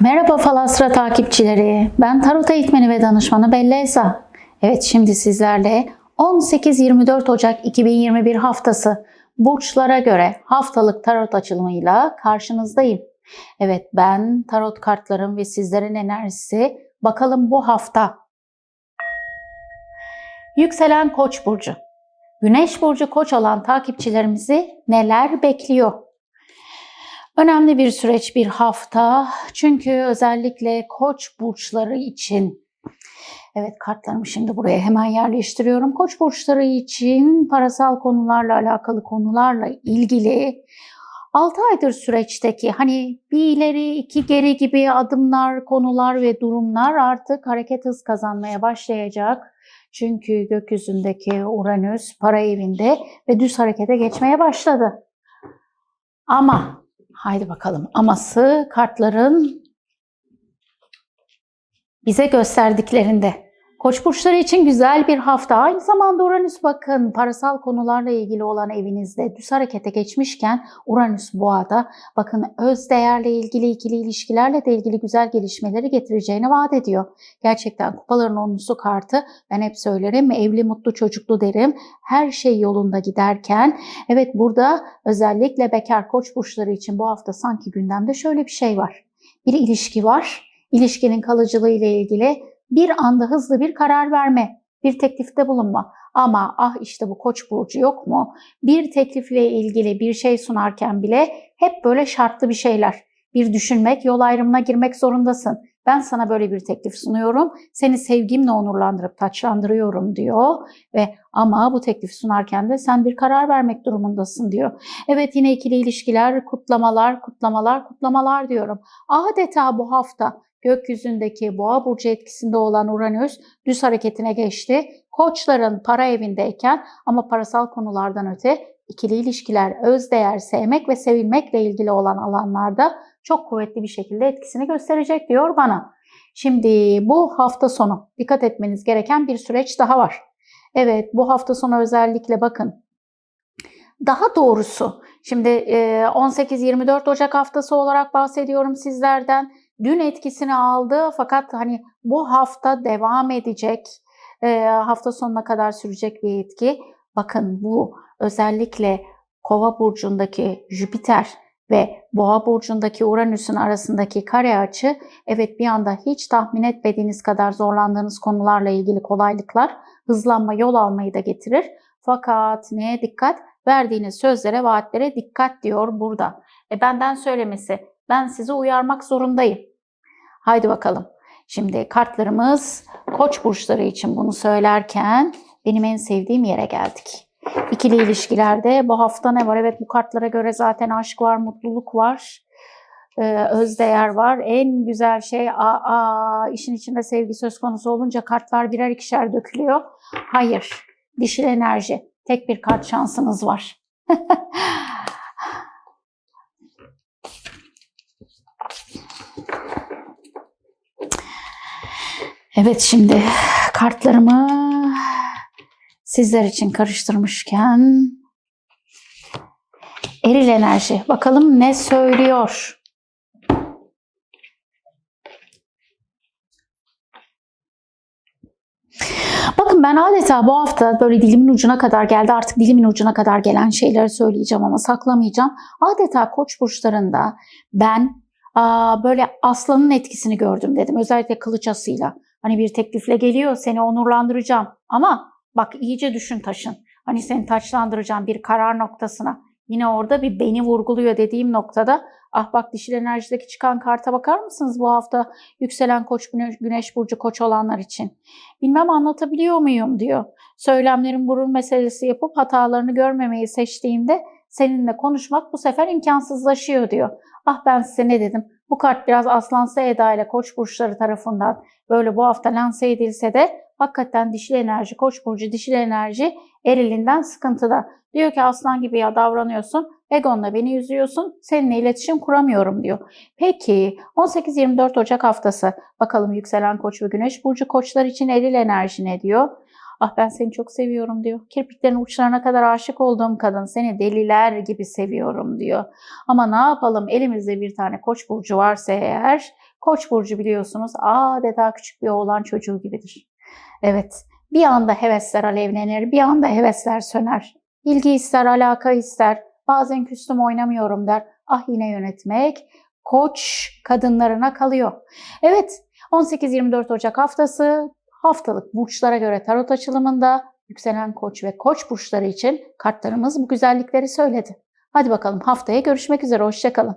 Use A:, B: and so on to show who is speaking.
A: Merhaba Falastra takipçileri. Ben tarot eğitmeni ve danışmanı Belleza. Evet şimdi sizlerle 18-24 Ocak 2021 haftası burçlara göre haftalık tarot açılımıyla karşınızdayım. Evet ben tarot kartlarım ve sizlerin enerjisi bakalım bu hafta. Yükselen Koç burcu. Güneş burcu Koç olan takipçilerimizi neler bekliyor? Önemli bir süreç, bir hafta. Çünkü özellikle koç burçları için, evet kartlarımı şimdi buraya hemen yerleştiriyorum. Koç burçları için parasal konularla alakalı konularla ilgili 6 aydır süreçteki hani bir ileri iki geri gibi adımlar, konular ve durumlar artık hareket hız kazanmaya başlayacak. Çünkü gökyüzündeki Uranüs para evinde ve düz harekete geçmeye başladı. Ama Haydi bakalım. Aması kartların bize gösterdiklerinde. Koç burçları için güzel bir hafta. Aynı zamanda Uranüs bakın parasal konularla ilgili olan evinizde düz harekete geçmişken Uranüs boğada bakın öz değerle ilgili ikili ilişkilerle de ilgili güzel gelişmeleri getireceğini vaat ediyor. Gerçekten kupaların onlusu kartı ben hep söylerim evli mutlu çocuklu derim. Her şey yolunda giderken evet burada özellikle bekar koç burçları için bu hafta sanki gündemde şöyle bir şey var. Bir ilişki var. İlişkinin kalıcılığı ile ilgili bir anda hızlı bir karar verme, bir teklifte bulunma. Ama ah işte bu koç burcu yok mu? Bir teklifle ilgili bir şey sunarken bile hep böyle şartlı bir şeyler. Bir düşünmek, yol ayrımına girmek zorundasın. Ben sana böyle bir teklif sunuyorum. Seni sevgimle onurlandırıp taçlandırıyorum diyor. Ve ama bu teklif sunarken de sen bir karar vermek durumundasın diyor. Evet yine ikili ilişkiler, kutlamalar, kutlamalar, kutlamalar diyorum. Adeta bu hafta gökyüzündeki boğa burcu etkisinde olan Uranüs düz hareketine geçti. Koçların para evindeyken ama parasal konulardan öte ikili ilişkiler, özdeğer, sevmek ve sevilmekle ilgili olan alanlarda çok kuvvetli bir şekilde etkisini gösterecek diyor bana. Şimdi bu hafta sonu dikkat etmeniz gereken bir süreç daha var. Evet bu hafta sonu özellikle bakın. Daha doğrusu şimdi 18-24 Ocak haftası olarak bahsediyorum sizlerden dün etkisini aldı fakat hani bu hafta devam edecek, hafta sonuna kadar sürecek bir etki. Bakın bu özellikle Kova burcundaki Jüpiter ve Boğa burcundaki Uranüs'ün arasındaki kare açı evet bir anda hiç tahmin etmediğiniz kadar zorlandığınız konularla ilgili kolaylıklar, hızlanma, yol almayı da getirir. Fakat neye dikkat? Verdiğiniz sözlere, vaatlere dikkat diyor burada. E benden söylemesi, ben sizi uyarmak zorundayım. Haydi bakalım. Şimdi kartlarımız koç burçları için bunu söylerken benim en sevdiğim yere geldik. İkili ilişkilerde bu hafta ne var? Evet bu kartlara göre zaten aşk var, mutluluk var, e, özdeğer var. En güzel şey aa, aa, işin içinde sevgi söz konusu olunca kartlar birer ikişer dökülüyor. Hayır, dişil enerji. Tek bir kart şansınız var. Evet şimdi kartlarımı sizler için karıştırmışken eril enerji bakalım ne söylüyor? Bakın ben adeta bu hafta böyle dilimin ucuna kadar geldi. Artık dilimin ucuna kadar gelen şeyleri söyleyeceğim ama saklamayacağım. Adeta koç burçlarında ben aa, böyle aslanın etkisini gördüm dedim. Özellikle kılıç asıyla. Hani bir teklifle geliyor seni onurlandıracağım ama bak iyice düşün taşın. Hani seni taçlandıracağım bir karar noktasına. Yine orada bir beni vurguluyor dediğim noktada ah bak dişil enerjideki çıkan karta bakar mısınız bu hafta yükselen koç güneş burcu koç olanlar için. Bilmem anlatabiliyor muyum diyor. Söylemlerin burun meselesi yapıp hatalarını görmemeyi seçtiğinde seninle konuşmak bu sefer imkansızlaşıyor diyor. Ah ben size ne dedim? Bu kart biraz aslansı eda ile koç burçları tarafından böyle bu hafta lanse edilse de hakikaten dişil enerji, koç burcu dişil enerji erilinden sıkıntıda. Diyor ki aslan gibi ya davranıyorsun, egonla beni yüzüyorsun, seninle iletişim kuramıyorum diyor. Peki 18-24 Ocak haftası bakalım yükselen koç ve güneş burcu koçlar için eril enerji ne diyor? Ah ben seni çok seviyorum diyor. Kirpiklerin uçlarına kadar aşık olduğum kadın seni deliler gibi seviyorum diyor. Ama ne yapalım elimizde bir tane koç burcu varsa eğer Koç burcu biliyorsunuz adeta küçük bir oğlan çocuğu gibidir. Evet, bir anda hevesler alevlenir, bir anda hevesler söner. İlgi ister, alaka ister. Bazen küstüm oynamıyorum der. Ah yine yönetmek koç kadınlarına kalıyor. Evet, 18-24 Ocak haftası haftalık burçlara göre tarot açılımında yükselen koç ve koç burçları için kartlarımız bu güzellikleri söyledi. Hadi bakalım haftaya görüşmek üzere, hoşçakalın.